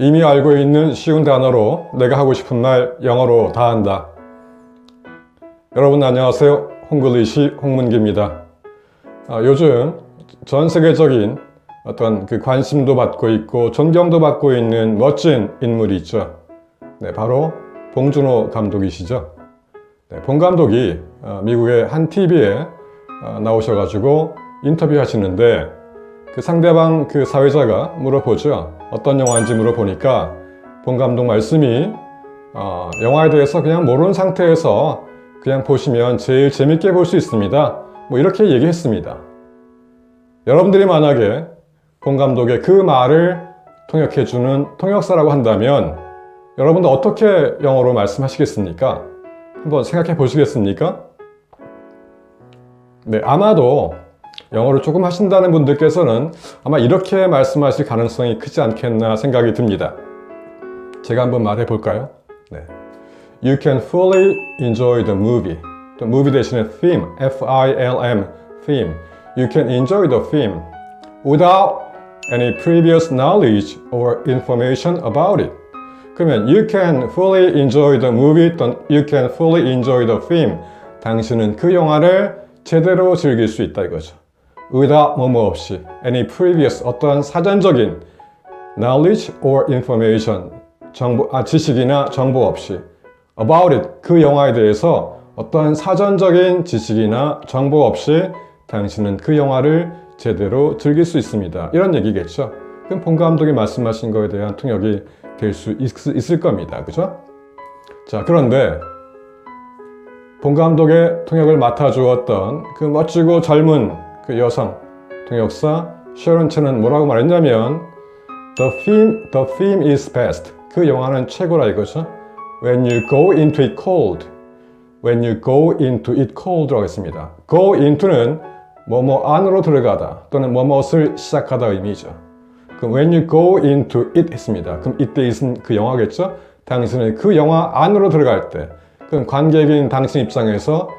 이미 알고 있는 쉬운 단어로 내가 하고 싶은 말 영어로 다 한다. 여러분 안녕하세요. 홍글리시 홍문기입니다. 아, 요즘 전 세계적인 어떤 그 관심도 받고 있고 존경도 받고 있는 멋진 인물이 있죠. 네, 바로 봉준호 감독이시죠. 네, 봉 감독이 어, 미국의 한 TV에 어, 나오셔가지고 인터뷰 하시는데 그 상대방 그 사회자가 물어보죠. 어떤 영화인지 물어보니까 봉 감독 말씀이 어, 영화에 대해서 그냥 모르는 상태에서 그냥 보시면 제일 재밌게 볼 수 있습니다. 뭐 이렇게 얘기했습니다. 여러분들이 만약에 봉 감독의 그 말을 통역해주는 통역사라고 한다면 여러분들 어떻게 영어로 말씀하시겠습니까? 한번 생각해 보시겠습니까? 네, 아마도 영어를 조금 하신다는 분들께서는 아마 이렇게 말씀하실 가능성이 크지 않겠나 생각이 듭니다. 제가 한번 말해 볼까요? 네. You can fully enjoy the movie. 또 movie 대신에 theme, F-I-L-M, theme. You can enjoy the film without any previous knowledge or information about it. 그러면 you can fully enjoy the movie, you can fully enjoy the film. 당신은 그 영화를 제대로 즐길 수 있다 이거죠. Without 뭐뭐 없이 any previous 어떠한 사전적인 knowledge or information 정보 아 지식이나 정보 없이 about it 그 영화에 대해서 어떠한 사전적인 지식이나 정보 없이 당신은 그 영화를 제대로 즐길 수 있습니다. 이런 얘기겠죠. 그럼 본 감독이 말씀하신 거에 대한 통역이 될 수 있을 겁니다. 그죠? 자, 그런데 본 감독의 통역을 맡아주었던 그 멋지고 젊은 그 여성 통역사 셔런 첸은 뭐라고 말했냐면 The theme, the theme is best. 그 영화는 최고라 이거죠. When you go into it cold. When you go into it cold라고 했습니다. Go into는 뭐뭐 안으로 들어가다 또는 뭐뭇을 시작하다 의미죠. 그럼 when you go into it 했습니다. 그럼 이때 있은 그 영화겠죠? 당신은 그 영화 안으로 들어갈 때 그럼 관객인 당신 입장에서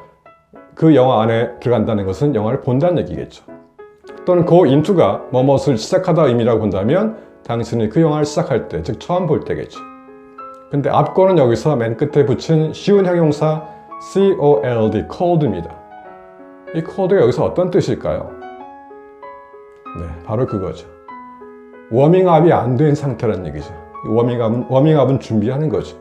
그 영화 안에 들어간다는 것은 영화를 본다는 얘기겠죠. 또는 go into가 뭐뭇을 시작하다 의미라고 본다면 당신이 그 영화를 시작할 때, 즉 처음 볼 때겠죠. 근데 앞거는 여기서 맨 끝에 붙인 쉬운 형용사 cold, cold입니다. 이 cold가 여기서 어떤 뜻일까요? 네, 바로 그거죠. 워밍업이 안 된 상태라는 얘기죠. 워밍업은, 워밍업은 준비하는 거죠.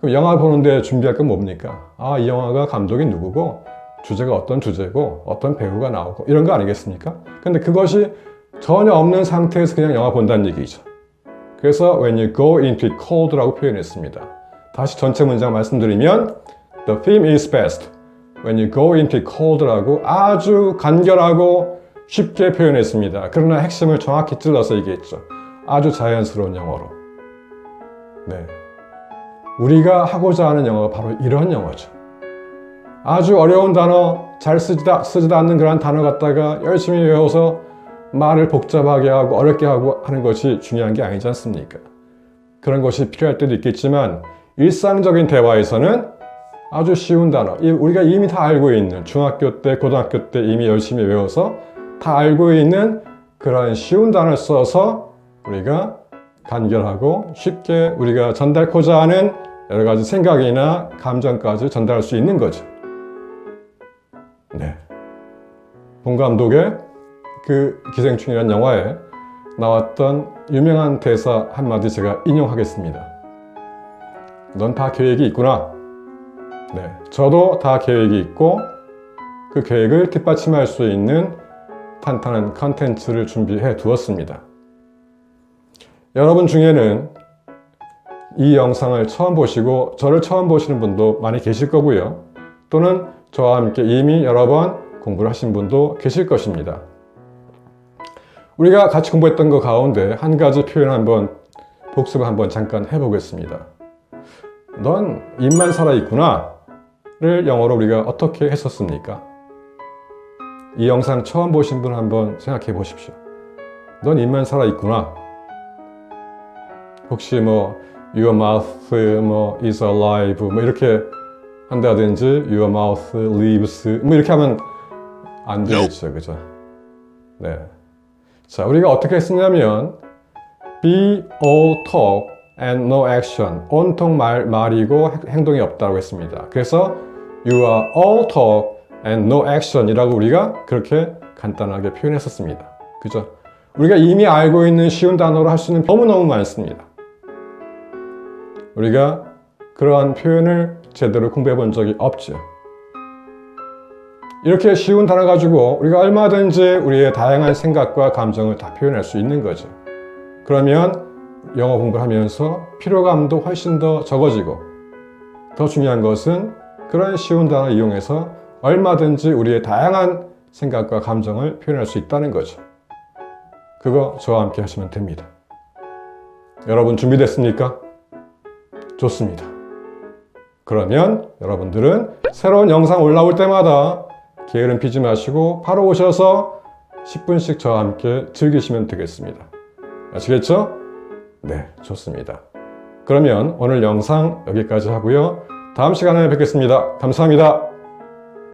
그럼 영화 보는데 준비할 건 뭡니까? 아, 이 영화가 감독이 누구고, 주제가 어떤 주제고, 어떤 배우가 나오고, 이런 거 아니겠습니까? 근데 그것이 전혀 없는 상태에서 그냥 영화 본다는 얘기죠. 그래서 when you go into it cold라고 표현했습니다. 다시 전체 문장 말씀드리면 the theme is best. when you go into it cold라고 아주 간결하고 쉽게 표현했습니다. 그러나 핵심을 정확히 찔러서 얘기했죠. 아주 자연스러운 영어로. 네. 우리가 하고자 하는 영어가 바로 이런 영어죠. 아주 어려운 단어, 잘 쓰지도, 쓰지도 않는 그런 단어 갖다가 열심히 외워서 말을 복잡하게 하고 어렵게 하고 하는 것이 중요한 게 아니지 않습니까? 그런 것이 필요할 때도 있겠지만 일상적인 대화에서는 아주 쉬운 단어, 우리가 이미 다 알고 있는 중학교 때, 고등학교 때 이미 열심히 외워서 다 알고 있는 그런 쉬운 단어를 써서 우리가 간결하고 쉽게 우리가 전달코자 하는 여러 가지 생각이나 감정까지 전달할 수 있는 거죠. 네. 본 감독의 그 기생충이라는 영화에 나왔던 유명한 대사 한마디 제가 인용하겠습니다. 넌 다 계획이 있구나. 네. 저도 다 계획이 있고 그 계획을 뒷받침할 수 있는 탄탄한 컨텐츠를 준비해 두었습니다. 여러분 중에는 이 영상을 처음 보시고 저를 처음 보시는 분도 많이 계실 거고요. 또는 저와 함께 이미 여러 번 공부를 하신 분도 계실 것입니다. 우리가 같이 공부했던 것 가운데 한 가지 표현 한번 복습을 한번 잠깐 해보겠습니다. 넌 입만 살아있구나 를 영어로 우리가 어떻게 했었습니까? 이 영상 처음 보신 분 한번 생각해 보십시오. 넌 입만 살아있구나. 혹시 뭐 your mouth 뭐 is alive 뭐 이렇게 한다든지 your mouth lives 뭐 이렇게 하면 안 되겠죠. 그죠? 네. 자, 우리가 어떻게 했었냐면 be all talk and no action. 온통 말, 말이고 행- 행동이 없다고 했습니다. 그래서 you are all talk and no action이라고 우리가 그렇게 간단하게 표현했었습니다. 그죠? 우리가 이미 알고 있는 쉬운 단어로 할 수 있는 너무너무 많습니다. 우리가 그러한 표현을 제대로 공부해 본 적이 없죠. 이렇게 쉬운 단어 가지고 우리가 얼마든지 우리의 다양한 생각과 감정을 다 표현할 수 있는 거죠. 그러면 영어 공부를 하면서 피로감도 훨씬 더 적어지고 더 중요한 것은 그런 쉬운 단어 이용해서 얼마든지 우리의 다양한 생각과 감정을 표현할 수 있다는 거죠. 그거 저와 함께 하시면 됩니다. 여러분 준비됐습니까? 좋습니다. 그러면 여러분들은 새로운 영상 올라올 때마다 게으름 피지 마시고 바로 오셔서 10분씩 저와 함께 즐기시면 되겠습니다. 아시겠죠? 네, 좋습니다. 그러면 오늘 영상 여기까지 하고요. 다음 시간에 뵙겠습니다. 감사합니다.